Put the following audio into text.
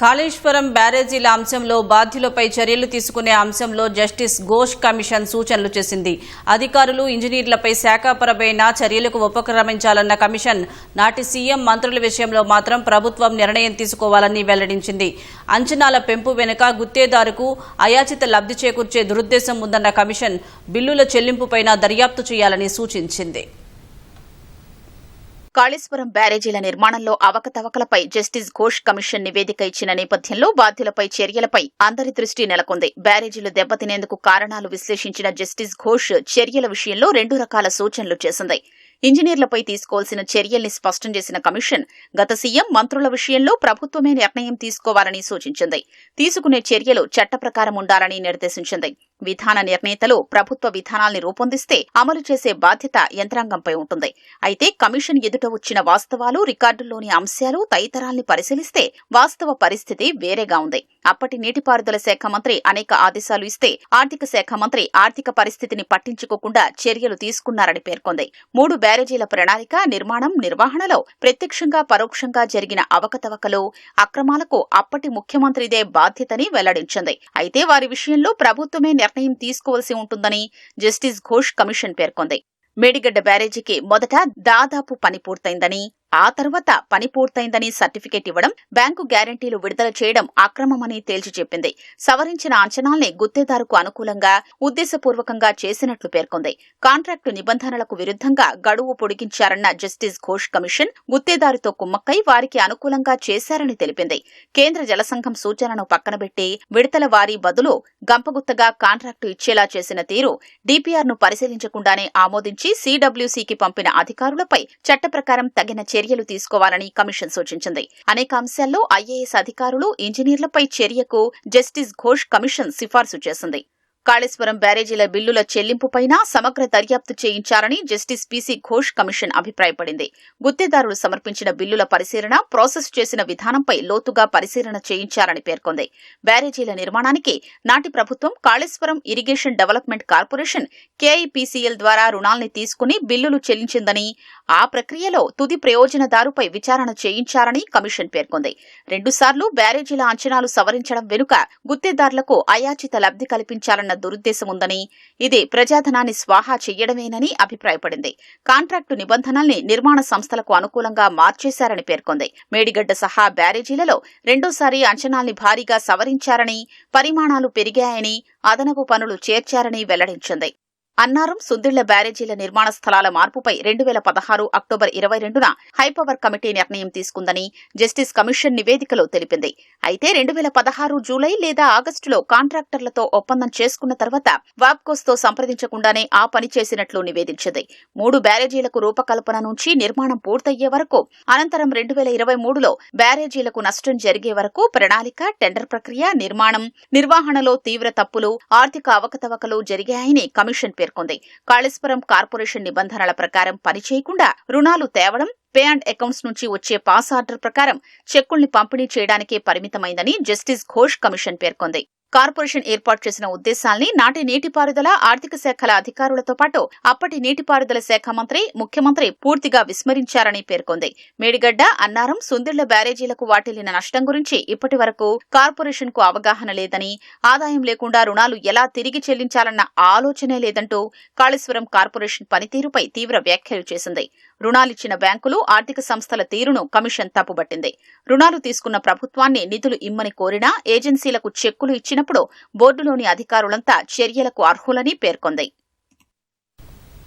కాళేశ్వరం బ్యారేజీల అంశంలో బాధ్యులపై చర్యలు తీసుకునే అంశంలో జస్టిస్ ఘోష్ కమిషన్ సూచనలు చేసింది. అధికారులు ఇంజనీర్లపై శాఖపరమైన చర్యలకు ఉపక్రమించాలన్న కమిషన్ నాటి సీఎం మంత్రుల విషయంలో మాత్రం ప్రభుత్వం నిర్ణయం తీసుకోవాలని వెల్లడించింది. అంచనాల పెంపు వెనుక గుత్తేదారుకు అయాచిత లబ్ధి చేకూర్చే దురుద్దేశం ఉందన్న కమిషన్ బిల్లుల చెల్లింపుపైన దర్యాప్తు చేయాలని సూచించింది. కాళేశ్వరం బ్యారేజీల నిర్మాణంలో అవకతవకలపై జస్టిస్ ఘోష్ కమిషన్ నివేదిక ఇచ్చిన నేపథ్యంలో బాధ్యులపై చర్యలపై అందరి దృష్టి నెలకొంది. బ్యారేజీలు దెబ్బతినేందుకు కారణాలు విశ్లేషించిన జస్టిస్ ఘోష్ చర్యల విషయంలో రెండు రకాల సూచనలు చేసింది. ఇంజనీర్లపై తీసుకోవాల్సిన చర్యల్ని స్పష్టం చేసిన కమిషన్ గత సీఎం మంత్రుల విషయంలో ప్రభుత్వమే నిర్ణయం తీసుకోవాలని సూచించింది. తీసుకునే చర్యలు చట్ట ప్రకారం ఉండాలని నిర్దేశించింది. విధాన నిర్ణేతలు ప్రభుత్వ విధానాల్ని రూపొందిస్తే అమలు చేసే బాధ్యత యంత్రాంగంపై ఉంటుంది. అయితే కమిషన్ ఎదుట వచ్చిన వాస్తవాలు రికార్డుల్లోని అంశాలు తదితరాల్ని పరిశీలిస్తే వాస్తవ పరిస్థితి వేరేగా ఉంది. అప్పటి నీటిపారుదల శాఖ మంత్రి అనేక ఆదేశాలు ఇస్తే ఆర్థిక శాఖ మంత్రి ఆర్థిక పరిస్థితిని పట్టించుకోకుండా చర్యలు తీసుకున్నారని పేర్కొంది. మూడు బ్యారేజీల ప్రణాళిక నిర్మాణం నిర్వహణలో ప్రత్యక్షంగా పరోక్షంగా జరిగిన అవకతవకలు అక్రమాలకు అప్పటి ముఖ్యమంత్రిదే బాధ్యతని వెల్లడించింది. అయితే వారి విషయంలో ప్రభుత్వమే నిర్ణయం తీసుకోవాల్సి ఉంటుందని జస్టిస్ ఘోష్ కమిషన్ పేర్కొంది. మేడిగడ్డ బ్యారేజీకి మొదట దాదాపు పని పూర్తయిందని ఆ తర్వాత పని పూర్తయిందని సర్టిఫికేట్ ఇవ్వడం బ్యాంకు గ్యారంటీలు విడుదల చేయడం అక్రమమని తేల్చి చెప్పింది. సవరించిన అంచనాల్ని గుత్తేదారుకు అనుకూలంగా ఉద్దేశపూర్వకంగా చేసినట్లు పేర్కొంది. కాంట్రాక్టు నిబంధనలకు విరుద్ధంగా గడువు పొడిగించారన్న జస్టిస్ ఘోష్ కమిషన్ గుత్తేదారుతో కుమ్మక్కై వారికి అనుకూలంగా చేశారని తెలిపింది. కేంద్ర జలసంఘం సూచనను పక్కనబెట్టి విడతల వారీ బదులు గంపగుత్తగా కాంట్రాక్టు ఇచ్చేలా చేసిన తీరు డీపీఆర్ను పరిశీలించకుండానే ఆమోదించి సీడబ్ల్యూసీకి పంపిన అధికారులపై చట్ట ప్రకారం తగిన చర్యలు తీసుకోవాలని కమిషన్ సూచించింది. అనేక అంశాల్లో ఐఏఎస్ అధికారులు ఇంజనీర్లపై చర్యకు జస్టిస్ ఘోష్ కమిషన్ సిఫార్సు చేసింది. కాళేశ్వరం బ్యారేజీల బిల్లుల చెల్లింపుపైన సమగ్ర దర్యాప్తు చేయించాలని జస్టిస్ పీసీ ఘోష్ కమిషన్ అభిప్రాయపడింది. గుత్తేదారులు సమర్పించిన బిల్లుల పరిశీలన ప్రాసెస్ చేసిన విధానంపై లోతుగా పరిశీలన చేయించాలని పేర్కొంది. బ్యారేజీల నిర్మాణానికి నాటి ప్రభుత్వం Kaleshwaram irrigation development corporation KIPCL ద్వారా రుణాల్ని తీసుకుని బిల్లులు చెల్లించిందని ఆ ప్రక్రియలో తుది ప్రయోజనదారుపై విచారణ చేయించారని కమిషన్ పేర్కొంది. రెండుసార్లు బ్యారేజీల అంచనాలు సవరించడం వెనుక గుత్తేదారులకు అయాచిత లబ్ధి కల్పించాలన్న దురుద్దేశం ఉందని ఇది ప్రజాధనాన్ని స్వాహా చెయ్యడమేనని అభిప్రాయపడింది. కాంట్రాక్టు నిబంధనల్ని నిర్మాణ సంస్థలకు అనుకూలంగా మార్చేశారని పేర్కొంది. మేడిగడ్డ సహా బ్యారేజీలలో రెండోసారి అంచనాల్ని భారీగా సవరించారని పరిమాణాలు పెరిగాయని అదనపు పనులు చేర్చారని వెల్లడించింది. అన్నారం సుందిళ్ళ బ్యారేజీల నిర్మాణ స్థలాల మార్పుపై రెండు వేల పదహారు అక్టోబర్ ఇరవై రెండున హైపవర్ కమిటీ నిర్ణయం తీసుకుందని జస్టిస్ కమిషన్ నివేదికలో తెలిపింది. అయితే రెండు వేల పదహారు జూలై లేదా ఆగస్టులో కాంట్రాక్టర్లతో ఒప్పందం చేసుకున్న తర్వాత వాప్కోస్తో సంప్రదించకుండానే ఆ పని చేసినట్లు నివేదించింది. మూడు బ్యారేజీలకు రూపకల్పన నుంచి నిర్మాణం పూర్తయ్యే వరకు అనంతరం రెండు వేల ఇరవై మూడులో బ్యారేజీలకు నష్టం జరిగే వరకు ప్రణాళిక టెండర్ ప్రక్రియ నిర్మాణం నిర్వహణలో తీవ్ర తప్పులు ఆర్థిక అవకతవకలు జరిగాయని కమిషన్ పేర్కొంది. కాళేశ్వరం కార్పొరేషన్ నిబంధనల ప్రకారం పనిచేయకుండా రుణాలు తేవడం పే అండ్ అకౌంట్స్ నుంచి వచ్చే పాస్ ఆర్డర్ ప్రకారం చెక్కుల్ని పంపిణీ చేయడానికే పరిమితమైందని జస్టిస్ ఘోష్ కమిషన్ పేర్కొంది. కార్పొరేషన్ ఏర్పాటు చేసిన ఉద్దేశాల్ని నాటి నీటిపారుదల ఆర్థిక శాఖల అధికారులతో పాటు అప్పటి నీటిపారుదల శాఖ మంత్రి ముఖ్యమంత్రి పూర్తిగా విస్మరించారని పేర్కొంది. మేడిగడ్డ అన్నారం సుందిళ్ళ బ్యారేజీలకు వాటిల్లిన నష్టం గురించి ఇప్పటి వరకు కార్పొరేషన్కు అవగాహన లేదని ఆదాయం లేకుండా రుణాలు ఎలా తిరిగి చెల్లించాలన్న ఆలోచనే లేదంటూ కాళేశ్వరం కార్పొరేషన్ పనితీరుపై తీవ్ర వ్యాఖ్యలు చేసింది. రుణాలిచ్చిన బ్యాంకులు ఆర్థిక సంస్థల తీరును కమిషన్ తప్పుబట్టింది. రుణాలు తీసుకున్న ప్రభుత్వాన్ని నిధులు ఇమ్మని కోరినా ఏజెన్సీలకు చెక్కులు ఇచ్చినప్పుడు బోర్డులోని అధికారులంతా చర్యలకు అర్హులని పేర్కొంది.